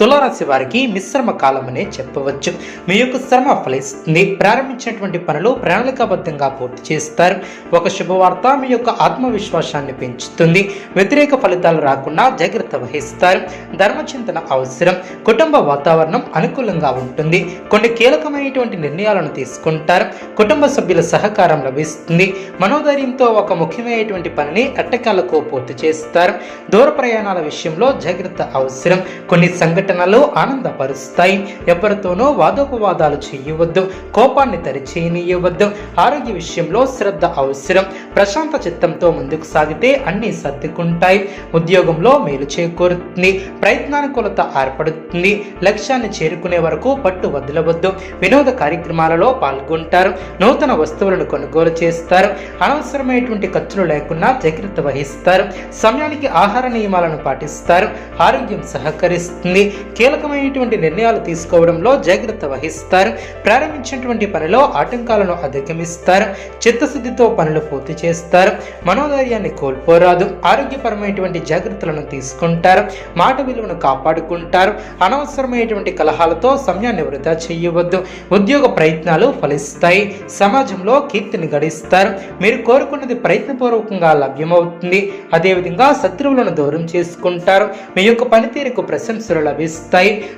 తులారాశి వారికి మిశ్రమ కాలం అనే చెప్పవచ్చు. మీ యొక్క శ్రమ ఫలిస్తుంది. ప్రారంభించినటువంటి పనులు ప్రణాళికాబద్ధంగా పూర్తి చేస్తారు. ఒక శుభవార్త మీ యొక్క ఆత్మవిశ్వాసాన్ని పెంచుతుంది. వ్యతిరేక ఫలితాలు రాకుండా జాగ్రత్త వహిస్తారు. ధర్మచింతన అవసరం. కుటుంబ వాతావరణం అనుకూలంగా ఉంటుంది. కొన్ని కీలకమైనటువంటి నిర్ణయాలను తీసుకుంటారు. కుటుంబ సభ్యుల సహకారం లభిస్తుంది. మనోధైర్యంతో ఒక ముఖ్యమైనటువంటి పనిని అట్టకాలకు పూర్తి చేస్తారు. దూర ప్రయాణాల విషయంలో జాగ్రత్త అవసరం. కొన్ని సంఘటన సంఘటనలు ఆనందపరుస్తాయి. ఎవరితోనూ వాదోపవాదాలు చేయవద్దు. కోపాన్ని తరిచేయనీయవద్దు. ఆరోగ్య విషయంలో శ్రద్ధ అవసరం. ప్రశాంత చిత్తంతో ముందుకు సాగితే అన్ని సర్దుకుంటాయి. ఉద్యోగంలో మేలు చేకూరుతుంది. ప్రయత్నానుకూలత ఏర్పడుతుంది. లక్ష్యాన్ని చేరుకునే వరకు పట్టు వదలవద్దు. వినోద కార్యక్రమాలలో పాల్గొంటారు. నూతన వస్తువులను కొనుగోలు చేస్తారు. అనవసరమైనటువంటి ఖర్చులు లేకుండా జాగ్రత్త వహిస్తారు. సమయానికి ఆహార నియమాలను పాటిస్తారు. ఆరోగ్యం సహకరిస్తుంది. కీలకమైనటువంటి నిర్ణయాలు తీసుకోవడంలో జాగ్రత్త వహిస్తారు. ప్రారంభించినటువంటి పనిలో ఆటంకాలను అధిగమిస్తారు. చిత్తశుద్ధితో పనులు పూర్తి చేస్తారు. మనోధైర్యాన్ని కోల్పోరాదు. ఆరోగ్యపరమైనటువంటి జాగ్రత్తలను తీసుకుంటారు. మాట విలువను కాపాడుకుంటారు. అనవసరమైనటువంటి కలహాలతో సమయాన్ని వృధా చేయవద్దు. ఉద్యోగ ప్రయత్నాలు ఫలిస్తాయి. సమాజంలో కీర్తిని గడిస్తారు. మీరు కోరుకున్నది ప్రయత్నపూర్వకంగా లభ్యమవుతుంది. అదేవిధంగా శత్రువులను దూరం చేసుకుంటారు. మీ యొక్క పనితీరుకు ప్రశంసలు లభిస్తాయి.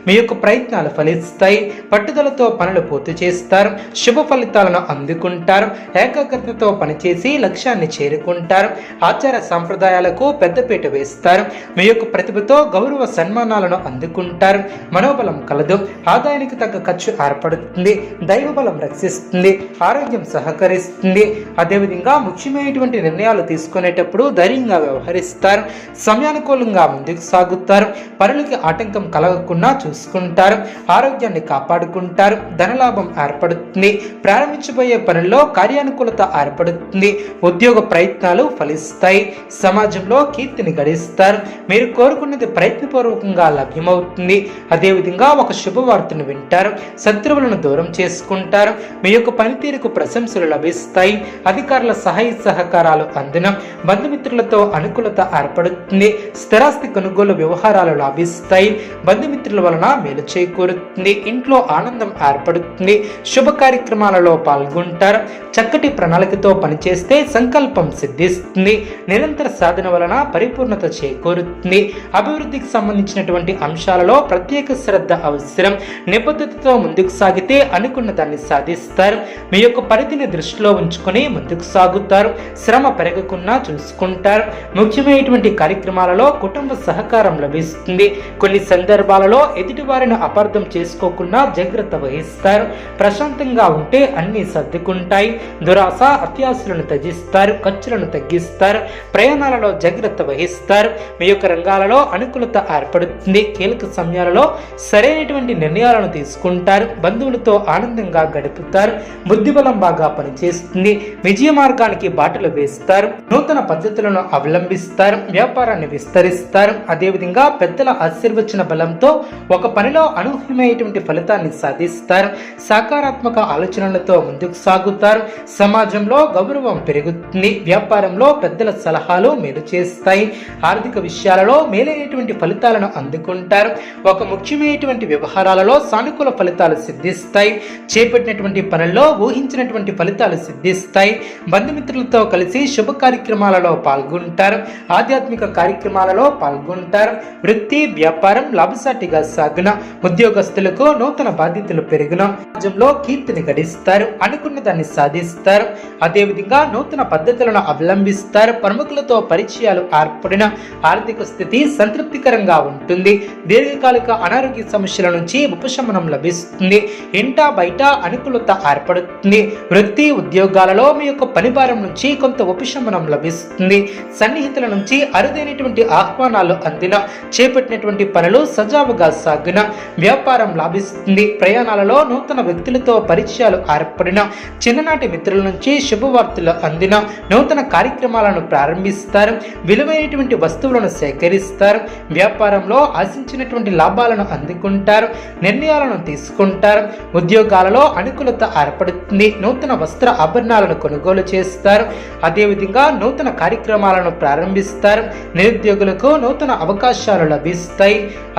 మీ యొక్క ప్రయత్నాలు ఫలిస్తాయి. పట్టుదలతో పనులు పూర్తి చేస్తారు. శుభ ఫలితాలను అందుకుంటారు. ఏకాగ్రతతో పనిచేసి లక్ష్యాన్ని చేరుకుంటారు. ఆచార సంప్రదాయాలకు పెద్దపీట వేస్తారు. మీ యొక్క ప్రతిభతో గౌరవ సన్మానాలను అందుకుంటారు. మనోబలం కలదు. ఆదాయానికి తగ్గ ఖర్చు ఏర్పడుతుంది. దైవబలం రక్షిస్తుంది. ఆరోగ్యం సహకరిస్తుంది. అదేవిధంగా ముఖ్యమైనటువంటి నిర్ణయాలు తీసుకునేటప్పుడు ధైర్యంగా వ్యవహరిస్తారు. సమయానుకూలంగా ముందుకు సాగుతారు. పనులకి ఆటంకం కలగకుండా చూసుకుంటారు ఆరోగ్యాన్ని కాపాడుకుంటారు ధనలాభం ఏర్పడుతుంది ప్రారంభించబోయే పనుల్లో కార్యానుకూలత ఏర్పడుతుంది ఉద్యోగ ప్రయత్నాలు ఫలిస్తాయి సమాజంలో కీర్తిని గడిస్తారు. మీరు కోరుకున్నది ప్రయత్నపూర్వకంగా లభ్యమవుతుంది. అదేవిధంగా ఒక శుభవార్తను వింటారు శత్రువులను దూరం చేసుకుంటారు మీ యొక్క పనితీరుకు ప్రశంసలు లభిస్తాయి అధికారుల సహాయ సహకారాలు అందున బంధుమిత్రులతో అనుకూలత ఏర్పడుతుంది స్థిరాస్తి కొనుగోలు వ్యవహారాలు లాభిస్తాయి బంధుమిత్రుల వలన మేలు చేకూరుతుంది. ఇంట్లో ఆనందం ఏర్పడుతుంది. శుభ కార్యక్రమాలలో పాల్గొంటారు. చక్కటి ప్రణాళికతో పనిచేస్తే సంకల్పం సిద్ధిస్తుంది. నిరంతర సాధన వలన పరిపూర్ణత చేకూరుతుంది. అభివృద్ధికి సంబంధించినటువంటి అంశాలలో ప్రత్యేక శ్రద్ధ అవసరం. నిబద్ధతతో ముందుకు సాగితే అనుకున్న దాన్ని సాధిస్తారు. మీ యొక్క పరిధిని దృష్టిలో ఉంచుకొని ముందుకు సాగుతారు. శ్రమ పెరగకుండా చూసుకుంటారు. ముఖ్యమైనటువంటి కార్యక్రమాలలో కుటుంబ సహకారం లభిస్తుంది. కొన్ని సందర్భాలలో ఎదుటివారిని అపార్థం చేసుకోకుండా జాగ్రత్త వహిస్తారు. ప్రశాంతంగా ఉంటే అన్ని సర్దుకుంటాయి. దురాశ అత్యాశలను త్యజిస్తారు. ఖర్చులను తగ్గిస్తారు. ప్రయాణాలలో జాగ్రత్త వహిస్తారు. మీ యొక్క రంగాలలో అనుకూలత ఏర్పడుతుంది. కీలక సమయాలలో సరైనటువంటి నిర్ణయాలను తీసుకుంటారు. బంధువులతో ఆనందంగా గడుపుతారు. బుద్ధిబలం బాగా పనిచేస్తుంది. విజయ మార్గానికి బాటలు వేస్తారు. నూతన పద్ధతులను అవలంబిస్తారు. వ్యాపారాన్ని విస్తరిస్తారు. అదేవిధంగా పెద్దల ఆశీర్వచన బలంతో ఒక పనిలో అనూహ్యమైనటువంటి ఫలితాన్ని సాధిస్తారు. సకారాత్మక ఆలోచనలతో ముందుకు సాగుతారు. సమాజంలో గౌరవం పెరుగుతుంది. వ్యాపారంలో పెద్దల సలహాలు మేలు చేస్తాయి. ఆర్థిక విషయాలలో మేలైనటువంటి ఫలితాలను అందుకుంటారు. ఒక ముఖ్యమైనటువంటి వ్యవహారాలలో సానుకూల ఫలితాలు సిద్ధిస్తాయి. చేపట్టినటువంటి పనుల్లో ఊహించినటువంటి ఫలితాలు సిద్ధిస్తాయి. బంధుమిత్రులతో కలిసి శుభ కార్యక్రమాలలో పాల్గొంటారు. ఆధ్యాత్మిక కార్యక్రమాలలో పాల్గొంటారు. వృత్తి వ్యాపారం లాభ సాగిన ఉద్యోగస్తులకు నూతన బాధ్యతలు పెరిగిన రాజ్యంలో కీర్తిని గడిస్తారు అనుకున్న దాన్ని సాధిస్తారు. అదేవిధంగా నూతన పద్ధతులను అవలంబిస్తారు. ప్రముఖులతో పరిచయాలు ఏర్పడిన ఆర్థిక స్థితి సంతృప్తికరంగా ఉంటుంది. దీర్ఘకాలిక అనారోగ్య సమస్యల నుంచి ఉపశమనం లభిస్తుంది. ఇంటా బయట అనుకూలత ఏర్పడుతుంది. వృత్తి ఉద్యోగాలలో మీ యొక్క పనిభారం నుంచి కొంత ఉపశమనం లభిస్తుంది. సన్నిహితుల నుంచి అరుదైనటువంటి ఆహ్వానాలు అందిన చేపట్టినటువంటి పనులు సజావుగా సాగిన వ్యాపారం లాభిస్తుంది. ప్రయాణాలలో నూతన వ్యక్తులతో పరిచయాలు ఏర్పడిన చిన్ననాటి మిత్రుల నుంచి శుభవార్తలు అందిన నూతన కార్యక్రమాలను ప్రారంభిస్తారు. విలువైనటువంటి వస్తువులను సేకరిస్తారు. వ్యాపారంలో ఆశించినటువంటి లాభాలను అందుకుంటారు. నిర్ణయాలను తీసుకుంటారు. ఉద్యోగాలలో అనుకూలత ఏర్పడుతుంది. నూతన వస్త్ర ఆభరణాలను కొనుగోలు చేస్తారు. అదేవిధంగా నూతన కార్యక్రమాలను ప్రారంభిస్తారు. నిరుద్యోగులకు నూతన అవకాశాలు లభిస్తాయి.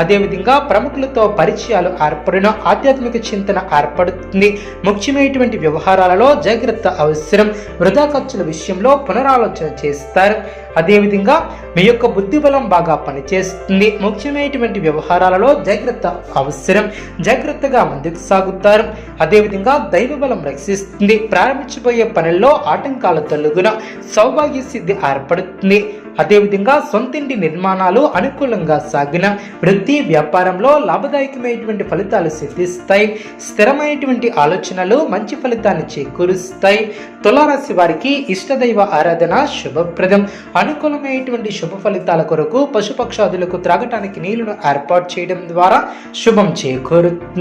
అదేవిధంగా ప్రముఖులతో పరిచయాలు ఏర్పడిన ఆధ్యాత్మిక చింతన ఏర్పడుతుంది. ముఖ్యమైనటువంటి వ్యవహారాలలో జాగ్రత్త అవసరం. వృధా ఖర్చుల విషయంలో పునరాలోచన చేస్తారు. అదేవిధంగా మీ యొక్క బుద్ధి బలం బాగా పనిచేస్తుంది. ముఖ్యమైనటువంటి వ్యవహారాలలో జాగ్రత్త అవసరం. జాగ్రత్తగా ముందుకు సాగుతారు. అదేవిధంగా దైవ బలం రక్షిస్తుంది. ప్రారంభించబోయే పనుల్లో ఆటంకాల తొలుగున సౌభాగ్య సిద్ధి ఏర్పడుతుంది. అదేవిధంగా సొంతింటి నిర్మాణాలు అనుకూలంగా సాగిన వృత్తి వ్యాపారంలో లాభదాయకమైనటువంటి ఫలితాలు సిద్ధిస్తాయి. స్థిరమైనటువంటి ఆలోచనలు మంచి ఫలితాన్ని చేకూరుస్తాయి. తులారాశి వారికి ఇష్టదైవ ఆరాధన శుభప్రదం. అనుకూలమైనటువంటి శుభ ఫలితాల కొరకు పశుపక్షాదులకు త్రాగటానికి నీళ్ళను ఏర్పాటు చేయడం ద్వారా శుభం చేకూరుతుంది